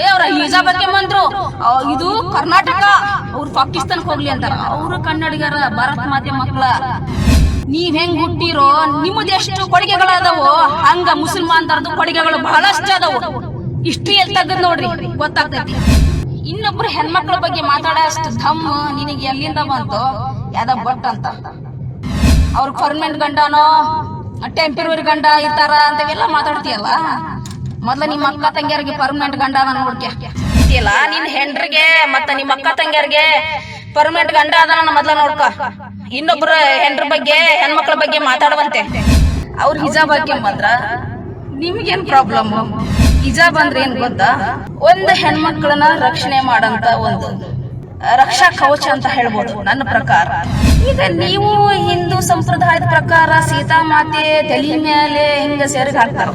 ಏ ಅವ್ರ ಈಜಾ ಬಗ್ಗೆ ಬಂದ್ರು. ಇದು ಕರ್ನಾಟಕ. ಅವ್ರು ಪಾಕಿಸ್ತಾನಕ್ ಹೋಗ್ಲಿ ಅಂತಾರ. ಅವರು ಕನ್ನಡಿಗರ ಭಾರತ ಮಾತೆ ಮಕ್ಕಳ. ನೀವ್ ಹೆಂಗ್ ಹುಟ್ಟಿರೋ? ನಿಮ್ಮದ್ ಎಷ್ಟು ಕೊಡುಗೆಗಳದಾವು. ಹಂಗ ಮುಸಲ್ಮಾನ್ದರ್ದು ಕೊಡುಗೆಗಳು ಬಹಳಷ್ಟು ಅದಾವು ಇಷ್ಟು ಎಲ್ಲಿ ತೆಗದ್ ನೋಡ್ರಿ. ಗೊತ್ತಾಗ್ತೈತಿ. ಇನ್ನೊಬ್ರು ಹೆಣ್ಮಕ್ಳ ಬಗ್ಗೆ ಮಾತಾಡೋ ಅಷ್ಟು ಧಮ್ ನಿನಗೆ ಎಲ್ಲಿಂದ ಬಂತು? ಯಾವ್ದ ಬಟ್ ಅಂತ. ಅವ್ರ ಪರ್ಮನೆಂಟ್ ಗಂಡನೋ ಟೆಂಪರರಿ ಗಂಡ ಇರ್ತಾರ ಅಂತವೆಲ್ಲ ಮಾತಾಡ್ತೀಯಲ್ಲ? ಮೊದ್ಲ ನಿಮ್ಮ ಅಕ್ಕ ತಂಗಿಯರಿಗೆ ಪರ್ಮನೆಂಟ್ ಗಂಡನ ನೋಡ್ಕೆ ಇಲ್ಲ, ನಿನ್ ಹೆಂಡ್ರಿಗೆ ಮತ್ತ ನಿಮ್ಮ ಅಕ್ಕ ತಂಗಿಯರಿಗೆ ಪರ್ಮನೆಂಟ್ ಗಂಡ ಅದನ್ನ ಮೊದ್ಲ ನೋಡ್ಕ. ಇನ್ನೊಬ್ರ ಹೆಂಡ್ರ ಬಗ್ಗೆ, ಹೆಣ್ಮಕ್ಳ ಬಗ್ಗೆ ಮಾತಾಡುವಂತೆ. ಅವ್ರ ಹಿಜಾಬ್ ಬಗ್ಗೆ ಬಂದ್ರ ನಿಮ್ಗೇನ್ ಪ್ರಾಬ್ಲಮ್ ಹಿಜಾಬ್ ಬಂದ್ರೆ ಏನ್ ಗೊತ್ತಾ? ಒಂದು ಹೆಣ್ಮಕ್ಳನ್ನ ರಕ್ಷಣೆ ಮಾಡಂತ ಒಂದು ರಕ್ಷಾ ಕವಚ ಅಂತ ಹೇಳ್ಬೋದು ನನ್ನ ಪ್ರಕಾರ. ಈಗ ನೀವು ಹಿಂದೂ ಸಂಪ್ರದಾಯದ ಪ್ರಕಾರ ಸೀತಾ ಮಾತೆ ತಲೆ ಮೇಲೆ ಹಿಂಗ ಸೇರಿಗೆ ಹಾಕ್ತಾರ?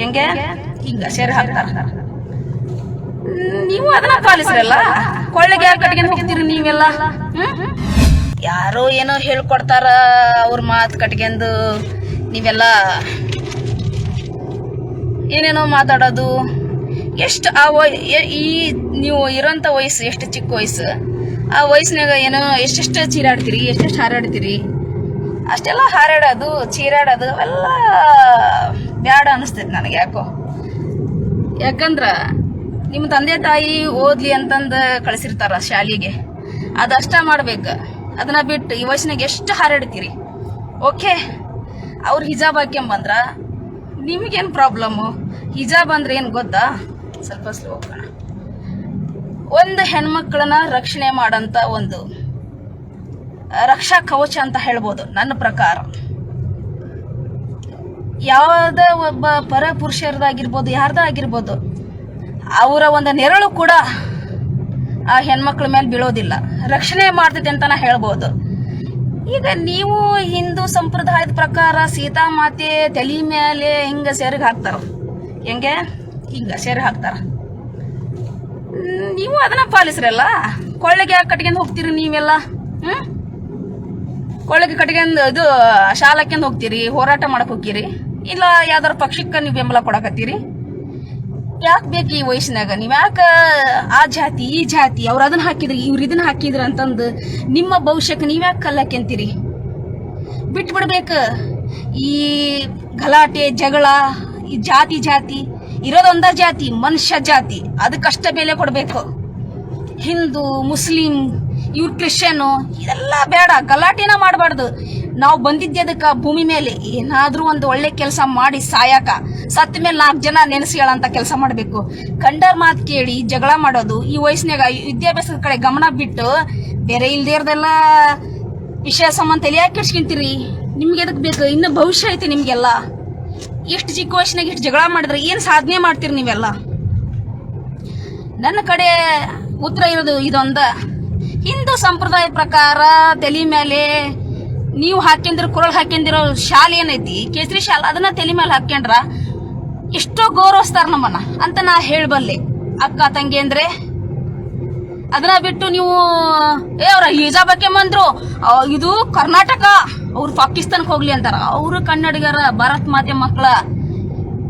ಹೆಂಗೆ? ಹಿಂಗ ಸೇರ್ ಹಾಕ್ತಾರ. ನೀವು ಅದನ್ನ ಪಾಲಿಸ್ರಲ್ಲ? ಕೊಳ್ಳೆಗೆ ಯಾರ ಕಟ್ಕೊಂಡು ಹೋಗ್ತೀರಿ ನೀವೆಲ್ಲ? ಯಾರೋ ಏನೋ ಹೇಳ್ಕೊಡ್ತಾರ ಅವ್ರ ಮಾತು ಕಟ್ಗೆಂದು ನೀವೆಲ್ಲ ಏನೇನೋ ಮಾತಾಡೋದು. ಎಷ್ಟು ಆ ಈ ನೀವು ಇರೋಂಥ ವಯಸ್ಸು, ಎಷ್ಟು ಚಿಕ್ಕ ವಯಸ್ಸು, ಆ ವಯಸ್ಸಿನಾಗ ಏನೋ ಎಷ್ಟೆಷ್ಟು ಚೀರಾಡ್ತೀರಿ, ಎಷ್ಟೆಷ್ಟು ಹಾರಾಡ್ತೀರಿ? ಅಷ್ಟೆಲ್ಲ ಹಾರಾಡೋದು, ಚೀರಾಡೋದು ಅವೆಲ್ಲ ಬ್ಯಾಡ ಅನಿಸ್ತೈತೆ ನನಗೆ ಯಾಕೋ. ಯಾಕಂದ್ರ ನಿಮ್ಮ ತಂದೆ ತಾಯಿ ಓದ್ಲಿ ಅಂತಂದು ಕಳಿಸಿರ್ತಾರ ಶಾಲೆಗೆ. ಅದಷ್ಟ ಮಾಡ್ಬೇಕು. ಅದನ್ನ ಬಿಟ್ಟು ವಯಸ್ಸಿನಾಗ ಎಷ್ಟು ಹಾರಾಡ್ತೀರಿ? ಓಕೆ? ಅವ್ರು ಹಿಜಾಬ್ ಹಾಕ್ಯಂಬಂದ್ರ ನಿಮಗೇನು ಪ್ರಾಬ್ಲಮ್ಮು ಹಿಜಾಬ್ ಅಂದ್ರೆ ಏನು ಗೊತ್ತಾ? ಸ್ವಲ್ಪ ಸ್ಲೋ ಹೋಗೋಣ ಒಂದು ಹೆಣ್ಮಕ್ಳನ್ನ ರಕ್ಷಣೆ ಮಾಡಂತ ಒಂದು ರಕ್ಷಾ ಕವಚ ಅಂತ ಹೇಳ್ಬೋದು ನನ್ನ ಪ್ರಕಾರ. ಯಾವುದೇ ಒಬ್ಬ ಪರ ಪುರುಷರದಾಗಿರ್ಬೋದು, ಯಾರ್ದ ಆಗಿರ್ಬೋದು, ಅವರ ಒಂದು ನೆರಳು ಕೂಡ ಆ ಹೆಣ್ಮಕ್ಳ ಮೇಲೆ ಬೀಳೋದಿಲ್ಲ. ರಕ್ಷಣೆ ಮಾಡ್ತೈತೆ ಅಂತ ನಾ ಹೇಳ್ಬೋದು. ಈಗ ನೀವು ಹಿಂದೂ ಸಂಪ್ರದಾಯದ ಪ್ರಕಾರ ಸೀತಾ ಮಾತೆ ತಲೆ ಮೇಲೆ ಹಿಂಗ ಸೆರಗ್ ಹಾಕ್ತಾರ. ಹೆಂಗೆ? ಹಿಂಗ ಸೆರಗ್ ಹಾಕ್ತಾರ. ನೀವು ಅದನ್ನ ಪಾಲಿಸ್ರಲ್ಲ? ಕೊಳ್ಳೆಗೆ ಕಟ್ಕೊಂಡು ಹೋಗ್ತೀರಿ ನೀವೆಲ್ಲ? ಹ್ಮ್? ಕೊಳ್ಳೆಗೆ ಕಟ್ಕೊಂಡು ಇದು ಶಾಲ ಹಾಕ್ಯಂಡ್ ಹೋಗ್ತೀರಿ, ಹೋರಾಟ ಮಾಡಕ್ ಹೋಗ್ತೀರಿ? ಇಲ್ಲ ಯಾವ್ದಾರ ಪಕ್ಷಕ್ಕೆ ನೀವು ಬೆಂಬಲ ಕೊಡಕತ್ತೀರಿ? ಯಾಕೆ ಬೇಕು ಈ ವಯಸ್ಸಿನಾಗ? ನೀವು ಯಾಕೆ ಆ ಜಾತಿ, ಈ ಜಾತಿ, ಅವ್ರು ಅದನ್ನ ಹಾಕಿದ್ರಿ, ಇವ್ರು ಇದನ್ನ ಹಾಕಿದ್ರ ಅಂತಂದು ನಿಮ್ಮ ಭವಿಷ್ಯಕ್ಕೆ ನೀವು ಯಾಕೆ ಕಲ್ಲಾಕ್ಯಂತೀರಿ ಬಿಟ್ಟು ಬಿಡ್ಬೇಕು ಈ ಗಲಾಟೆ, ಜಗಳ, ಈ ಜಾತಿ ಜಾತಿ, ಇರೋದೊಂದ ಜಾತಿ, ಮನುಷ್ಯ ಜಾತಿ, ಅದಕ್ಕಷ್ಟ ಬೆಲೆ ಕೊಡಬೇಕು. ಹಿಂದೂ, ಮುಸ್ಲಿಂ ಇವ್ರು ಕ್ರಿಶ್ಚಿಯನ್ನು ಇದೆಲ್ಲ ಬೇಡ, ಗಲಾಟೆನ ಮಾಡಬಾರ್ದು. ನಾವು ಬಂದಿದ್ದೆ ಅದಕ್ಕ ಭೂಮಿ ಮೇಲೆ, ಏನಾದ್ರೂ ಒಂದು ಒಳ್ಳೆ ಕೆಲಸ ಮಾಡಿ ಸಾಯಕ. ಸತ್ತ ಮೇಲೆ ನಾಲ್ಕು ಜನ ನೆನೆಸಿ ಅಂತ ಕೆಲಸ ಮಾಡಬೇಕು. ಕಂಡರ್ ಮಾತು ಕೇಳಿ ಜಗಳ ಮಾಡೋದು, ಈ ವಯಸ್ಸಿನಾಗ ವಿದ್ಯಾಭ್ಯಾಸದ ಕಡೆ ಗಮನ ಬಿಟ್ಟು ಬೇರೆ ಇಲ್ದೇ ಇರದೆಲ್ಲ ವಿಷಯ ಸಂಬಂಧ ತಲೆ ಯಾಕೆ ಕೆಡ್ಸ್ಕೊಂತೀರಿ? ನಿಮ್ಗೆ ಎದಕ್ ಬೇಕು? ಇನ್ನು ಭವಿಷ್ಯ ಐತಿ ನಿಮ್ಗೆಲ್ಲ. ಇಷ್ಟು ಚಿಕ್ಕ ವಯಸ್ಸಿನಾಗ ಇಷ್ಟು ಜಗಳ ಮಾಡಿದ್ರೆ ಏನು ಸಾಧನೆ ಮಾಡ್ತೀರಿ ನೀವೆಲ್ಲ? ನನ್ನ ಕಡೆ ಉತ್ತರ ಇರೋದು ಇದೊಂದ. ಹಿಂದೂ ಸಂಪ್ರದಾಯ ಪ್ರಕಾರ ತಲೆ ಮೇಲೆ ನೀವು ಹಾಕ್ಯಂದಿರೋ ಕುರಳ್ ಹಾಕ್ಯಂದಿರೋ ಶಾಲೆ ಏನೈತಿ? ಕೇಸರಿ ಶಾಲೆ, ಅದನ್ನ ತಲೆ ಮೇಲೆ ಹಾಕ್ಯಂಡ್ರ ಎಷ್ಟೋ ಗೌರವಿಸ್ತಾರ ನಮ್ಮನ್ನ ಅಂತ ನಾ ಹೇಳಬಲ್ಲೆ. ಅಕ್ಕ, ತಂಗಿ ಅಂದ್ರೆ ಅದನ್ನ ಬಿಟ್ಟು ನೀವು, ಏ, ಅವ್ರ ಈಜಾ ಬಗ್ಗೆ ಬಂದ್ರು ಇದು ಕರ್ನಾಟಕ. ಅವ್ರು ಪಾಕಿಸ್ತಾನ್ ಹೋಗ್ಲಿ ಅಂತಾರ. ಅವರು ಕನ್ನಡಿಗರ ಭಾರತ ಮಾತೆ ಮಕ್ಕಳ.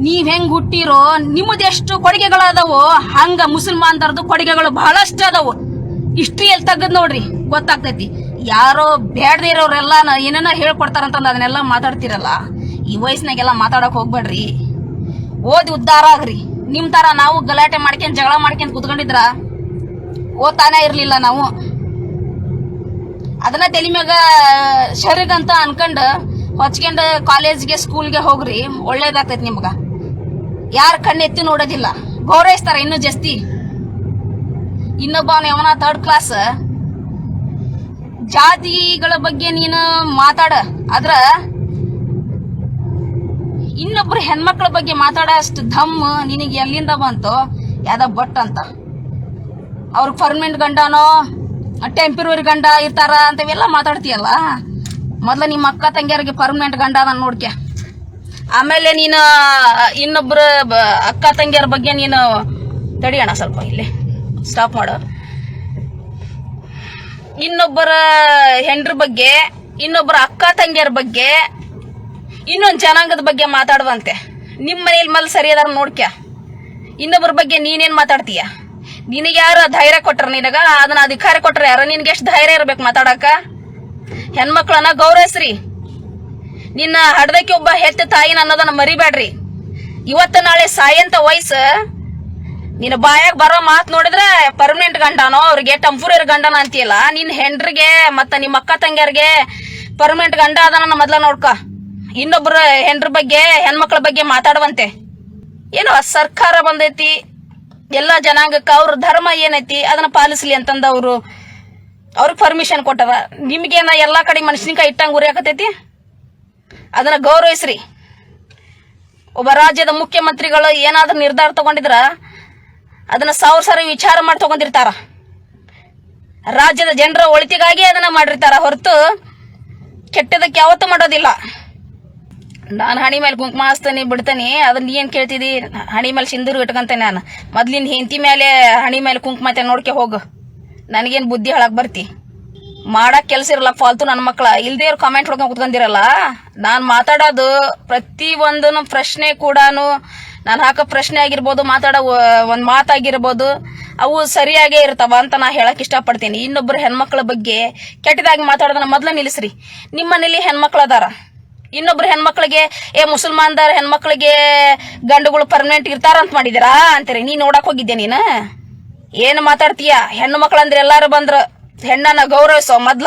ನೀವ್ ಹೆಂಗ್ ಹುಟ್ಟಿರೋ? ಎಷ್ಟು ಅದಾವೋ ಹಂಗ ಮುಸಲ್ಮಾನ್ದರ್ದು ಕೊಡುಗೆಗಳು ಬಹಳಷ್ಟು ಅದಾವು. ಹಿಸ್ಟ್ರಿ ಎಲ್ಲಿ ತೆಗದ್ ನೋಡ್ರಿ, ಗೊತ್ತಾಗ್ತೈತಿ. ಯಾರೋ ಬೇಡದೇ ಇರೋರೆಲ್ಲ ಏನೇನೋ ಹೇಳ್ಕೊಡ್ತಾರಂತಂದ್ ಅದನ್ನೆಲ್ಲ ಮಾತಾಡ್ತಿರಲ್ಲ, ಈ ವಯಸ್ಸಿನಾಗೆಲ್ಲ ಮಾತಾಡಕ್ ಹೋಗ್ಬೇಡ್ರಿ. ಓದಿ ಉದ್ದಾರ ಆಗ್ರಿ. ನಿಮ್ ತರ ನಾವು ಗಲಾಟೆ ಮಾಡ್ಕೊಂಡ್ ಜಗಳ ಮಾಡ್ಕೊಂಡ್ ಕುತ್ಕೊಂಡಿದ್ರ, ಓದ್ತಾನೆ ಇರ್ಲಿಲ್ಲ ನಾವು. ಅದನ್ನ ತಲೆ ಮ್ಯಾಗ ಅಂತ ಅನ್ಕೊಂಡ್ ಹೊಚ್ಕೊಂಡ್ ಕಾಲೇಜ್ಗೆ, ಸ್ಕೂಲ್ಗೆ ಹೋಗ್ರಿ, ಒಳ್ಳೇದಾಗ್ತೈತಿ ನಿಮ್ಗ. ಯಾರ ಕಣ್ಣೆತ್ತಿ ನೋಡೋದಿಲ್ಲ. ಗೌರವಿಸ್ತಾರ ಇನ್ನೂ ಜಾಸ್ತಿ. ಇನ್ನೊಬ್ಬವನಯವನ ಥರ್ಡ್ ಕ್ಲಾಸ್ ಜಾತಿಗಳ ಬಗ್ಗೆ ನೀನು ಮಾತಾಡ. ಆದ್ರ ಇನ್ನೊಬ್ರು ಹೆಣ್ಮಕ್ಳ ಬಗ್ಗೆ ಮಾತಾಡೋ ಅಷ್ಟು ಧಮ್ ನಿನಗೆ ಎಲ್ಲಿಂದ ಬಂತು? ಯಾವ್ದ ಬಟ್ ಅಂತ. ಅವ್ರಿಗೆ ಪರ್ಮನೆಂಟ್ ಗಂಡನೋ ಟೆಂಪ್ರವರಿ ಗಂಡ ಇರ್ತಾರ ಅಂತವೆಲ್ಲ ಮಾತಾಡ್ತೀಯಲ್ಲ? ಮೊದ್ಲ ನಿಮ್ಮ ಅಕ್ಕ ತಂಗಿಯರಿಗೆ ಪರ್ಮನೆಂಟ್ ಗಂಡ ನೋಡ್ಕೆ ಆಮೇಲೆ ನೀನು ಇನ್ನೊಬ್ರು ಅಕ್ಕ ತಂಗಿಯರ ಬಗ್ಗೆ ನೀನು ತಡಿಯೋಣ ಸ್ವಲ್ಪ ಇಲ್ಲಿ. ಸ್ಟಾಪ್ ಮಾಡು. ಇನ್ನೊಬ್ಬರ ಹೆಂಡ್ರ ಬಗ್ಗೆ, ಇನ್ನೊಬ್ಬರ ಅಕ್ಕ ತಂಗಿಯರ ಬಗ್ಗೆ, ಇನ್ನೊಂದು ಜನಾಂಗದ ಬಗ್ಗೆ ಮಾತಾಡುವಂತೆ. ನಿಮ್ಮ ಮನೇಲಿ ಮಲ್ ಸರಿ ಅದಾರ ನೋಡ್ಕ್ಯ? ಇನ್ನೊಬ್ಬರ ಬಗ್ಗೆ ನೀನೇನ್ ಮಾತಾಡ್ತೀಯ? ನಿನಗೆ ಯಾರು ಧೈರ್ಯ ಕೊಟ್ರ ನಿನಗ? ಅದನ್ನ ಅಧಿಕಾರ ಕೊಟ್ರ ಯಾರ? ನಿನ್ಗೆ ಎಷ್ಟು ಧೈರ್ಯ ಇರ್ಬೇಕು ಮಾತಾಡಕ? ಹೆಣ್ಮಕ್ಳನ್ನ ಗೌರವಿಸ್ರಿ. ನಿನ್ನ ಹಡದಕ್ಕೆ ಒಬ್ಬ ಹೆತ್ತ ತಾಯಿನ ಅನ್ನೋದನ್ನ ಮರಿಬೇಡ್ರಿ ಇವತ್ತ ನಾಳೆ ಸಾಯಂತ ವಯಸ್ಸು ನಿನ್ನ ಬಾಯಾಗ ಬರೋ ಮಾತ್ ನೋಡಿದ್ರೆ ಪರ್ಮನೆಂಟ್ ಗಂಡನೋ, ಅವ್ರಿಗೆ ಟಂಪೂರರಿ ಗಂಡನ ಅಂತೀಯಲ್ಲ ನಿನ್ನ ಹೆಂಡ್ರಿಗೆ ಮತ್ತ ನಿಮ್ಮ ಅಕ್ಕ ತಂಗಿಯರಿಗೆ ಪರ್ಮನೆಂಟ್ ಗಂಡ ಅದನ್ನ ಮೊದ್ಲ ನೋಡ್ಕ. ಇನ್ನೊಬ್ರ ಹೆಂಡ್ರ ಬಗ್ಗೆ, ಹೆಣ್ಮಕ್ಳ ಬಗ್ಗೆ ಮಾತಾಡುವಂತೆ. ಏನೋ ಸರ್ಕಾರ ಬಂದೈತಿ, ಎಲ್ಲ ಜನಾಂಗಕ್ಕೆ ಅವ್ರ ಧರ್ಮ ಏನೈತಿ, ಅದನ್ನ ಪಾಲಿಸ್ಲಿ ಅಂತಂದ ಅವರು ಅವ್ರಿಗೆ ಪರ್ಮಿಷನ್ ಕೊಟ್ಟಾರ ನಿಮ್ಗೇನ ಎಲ್ಲಾ ಕಡೆ ಮೆಣಸಿನ್ಕಾಯಿ ಇಟ್ಟಂಗ ಉರಿಯಾಕತೈತಿ ಅದನ್ನ ಗೌರವಿಸ್ರಿ. ಒಬ್ಬ ರಾಜ್ಯದ ಮುಖ್ಯಮಂತ್ರಿಗಳು ಏನಾದ್ರೂ ನಿರ್ಧಾರ ತಗೊಂಡಿದ್ರ ಅದನ್ನ ಸಾವಿರ ಸಾವಿರ ವಿಚಾರ ಮಾಡಿ ತಗೊಂಡಿರ್ತಾರ. ರಾಜ್ಯದ ಜನರ ಒಳಿತಿಗಾಗಿ ಅದನ್ನ ಮಾಡಿರ್ತಾರ. ಹೊರತು ಕೆಟ್ಟದಕ್ಕೆ ಯಾವತ್ತೂ ಮಾಡೋದಿಲ್ಲ. ನಾನು ಹಣಿ ಮೇಲೆ ಕುಂಕುಮ ಹಚ್ತೇನೆ, ಬಿಡ್ತೇನೆ. ಅದನ್ನ ಏನ್ ಕೇಳ್ತಿದಿ? ಹಣಿ ಮೇಲೆ ಸಿಂಧೂರು ಇಟ್ಕೊಂತೇನೆ ನಾನು. ಮೊದ್ಲಿನ ಹೆಂಡತಿ ಮೇಲೆ ಹಣಿ ಮೇಲೆ ಕುಂಕುಮ ನೋಡ್ಕೆ ಹೋಗು. ನನಗೇನು ಬುದ್ಧಿ ಹಳಕ್ ಬರ್ತಿ? ಮಾಡಕ್ ಕೆಲಸ ಇರಲ್ಲ, ಫಾಲ್ತು ನನ್ನ ಮಕ್ಕಳ ಇಲ್ದೇ ಇರೋ ಕಾಮೆಂಟ್ ಹೊಡ್ಕೊಂಡ್ ಕುತ್ಕೊಂಡಿರಲ್ಲ? ನಾನು ಮಾತಾಡೋದು ಪ್ರತಿ ಒಂದನು ಪ್ರಶ್ನೆ ಕೂಡಾನು ನಾನು ಹಾಕೋ ಪ್ರಶ್ನೆ ಆಗಿರ್ಬೋದು, ಮಾತಾಡೋ ಒಂದು ಮಾತಾಗಿರ್ಬೋದು, ಅವು ಸರಿಯಾಗೇ ಇರ್ತಾವ ಅಂತ ನಾ ಹೇಳಕ್ ಇಷ್ಟಪಡ್ತೀನಿ. ಇನ್ನೊಬ್ರು ಹೆಣ್ಮಕ್ಳ ಬಗ್ಗೆ ಕೆಟ್ಟದಾಗಿ ಮಾತಾಡೋದನ್ನ ಮೊದ್ಲ ನಿಲ್ಲಿಸ್ರಿ ನಿಮ್ಮ ಮನೇಲಿ ಹೆಣ್ಮಕ್ಳು ಅದಾರ. ಇನ್ನೊಬ್ರು ಹೆಣ್ಮಕ್ಳಿಗೆ, ಏ, ಮುಸಲ್ಮಾನ್ದಾರ ಹೆಣ್ಮಕ್ಳಿಗೆ ಗಂಡುಗಳು ಪರ್ಮನೆಂಟ್ ಇರ್ತಾರ ಅಂತ ಮಾಡಿದಿರಾ? ಅಂತೀರಿ. ನೀ ನೋಡಕ್ ಹೋಗಿದ್ದೆ ನೀನು? ಏನು ಮಾತಾಡ್ತೀಯ? ಹೆಣ್ಣು ಮಕ್ಳಂದ್ರೆ ಎಲ್ಲಾರು ಬಂದ್ರ, ಹೆಣ್ಣನ್ನ ಗೌರವಿಸೋ, ಮೊದ್ಲ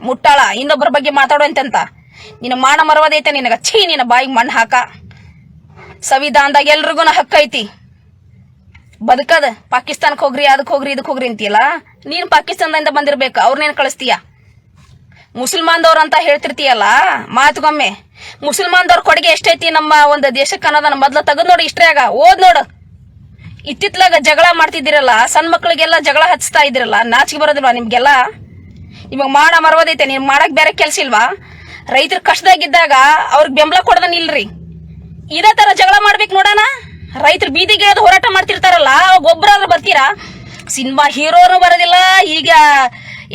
ಮುಟ್ಟಾಳ ಇನ್ನೊಬ್ಬರ ಬಗ್ಗೆ ಮಾತಾಡೋ ಅಂತ ನಿನ್ನ ಮಾನ ಮರವದೈತೆ ನಿನಗ. ಛೀ, ನಿನ್ನ ಬಾಯಿಗೆ ಮಣ್ಣು ಹಾಕ. ಸಂವಿಧಾನದಾಗ ಎಲ್ರಿಗೂ ಹಕ್ಕ ಐತಿ. ಬದುಕದ ಪಾಕಿಸ್ತಾನಕ್ಕೆ ಹೋಗ್ರಿ ಅದಕ್ಕೆ ಹೋಗ್ರಿ ಇದಕ್ಕೆ ಹೋಗ್ರಿ ಅಂತೀಯಲ್ಲ? ನೀನು ಪಾಕಿಸ್ತಾನದಿಂದ ಬಂದಿರ್ಬೇಕು ಅವ್ರನ್ನೇನು ಕಳಿಸ್ತೀಯ? ಮುಸಲ್ಮಾನ್ದವ್ರು ಅಂತ ಹೇಳ್ತಿರ್ತೀಯಲ್ಲ, ಮಾತುಗೊಮ್ಮೆ. ಮುಸಲ್ಮಾನ್ದವ್ರ ಕೊಡುಗೆ ಎಷ್ಟೈತಿ ನಮ್ಮ ಒಂದು ದೇಶಕ್ಕೆ ಅನ್ನೋದನ್ನ ಮೊದ್ಲು ತೆಗೆದು ನೋಡಿ ಆಗ, ಓದ್ ನೋಡು. ಇತ್ತಿತ್ಲಾಗ ಜಗಳ ಮಾಡ್ತಿದ್ದೀರಲ್ಲ, ಸಣ್ಣ ಮಕ್ಳಿಗೆಲ್ಲ ಜಗಳ ಹಚ್ತಾ ಇದ್ದೀರಲ್ಲ, ನಾಚಿಕೆ ಬರೋದಿಲ್ವಾ ನಿಮ್ಗೆಲ್ಲ? ಇವಾಗ ಮಾಡ ಮರವದೈತೆ ನೀವು ಮಾಡಕ್ ಬೇರೆ ಕೆಲ್ಸ ಇಲ್ವಾ? ರೈತರ ಕಷ್ಟದಾಗಿದ್ದಾಗ ಅವ್ರಿಗೆ ಬೆಂಬಲ ಕೊಡದ ನಿಲ್ರಿ ಇದೇ ತರ ಜಗಳ ಮಾಡ್ಬೇಕು ನೋಡೋಣ. ರೈತರು ಬೀದಿಗೆ ಹೋರಾಟ ಮಾಡ್ತಿರ್ತಾರಲ್ಲ ಗೊಬ್ಬರ ಬರ್ತೀರಾ? ಸಿನಿಮಾ ಹೀರೋನು ಬರೋದಿಲ್ಲ, ಈಗ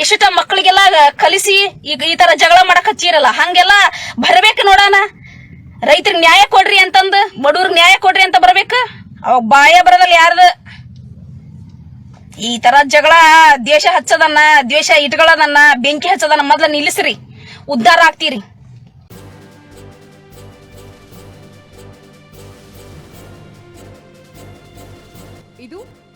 ಎಷ್ಟ ಮಕ್ಕಳಿಗೆಲ್ಲ ಕಲಿಸಿ ಈಗ ಈ ತರ ಜಗಳ ಮಾಡಕ್ ಹಚ್ಚಿರಲ್ಲ, ಹಂಗೆಲ್ಲ ಬರ್ಬೇಕು ನೋಡೋಣ. ರೈತರಿಗೆ ನ್ಯಾಯ ಕೊಡ್ರಿ ಅಂತಂದು ಬಡವ್ರಿಗೆ ನ್ಯಾಯ ಕೊಡ್ರಿ ಅಂತ ಬರ್ಬೇಕು? ಅವಾಗ ಬಾಯ ಬರೋದಲ್ಲ ಯಾರ್ದು? ಈ ತರ ಜಗಳ ದ್ವೇಷ ಹಚ್ಚದನ್ನ, ದ್ವೇಷ ಇಟ್ಕೊಳ್ಳೋದನ್ನ, ಬೆಂಕಿ ಹಚ್ಚದನ್ನ ಮೊದ್ಲ ನಿಲ್ಲಿಸ್ರಿ. ಉದ್ಧಾರ ಆಗ್ತೀರಿ.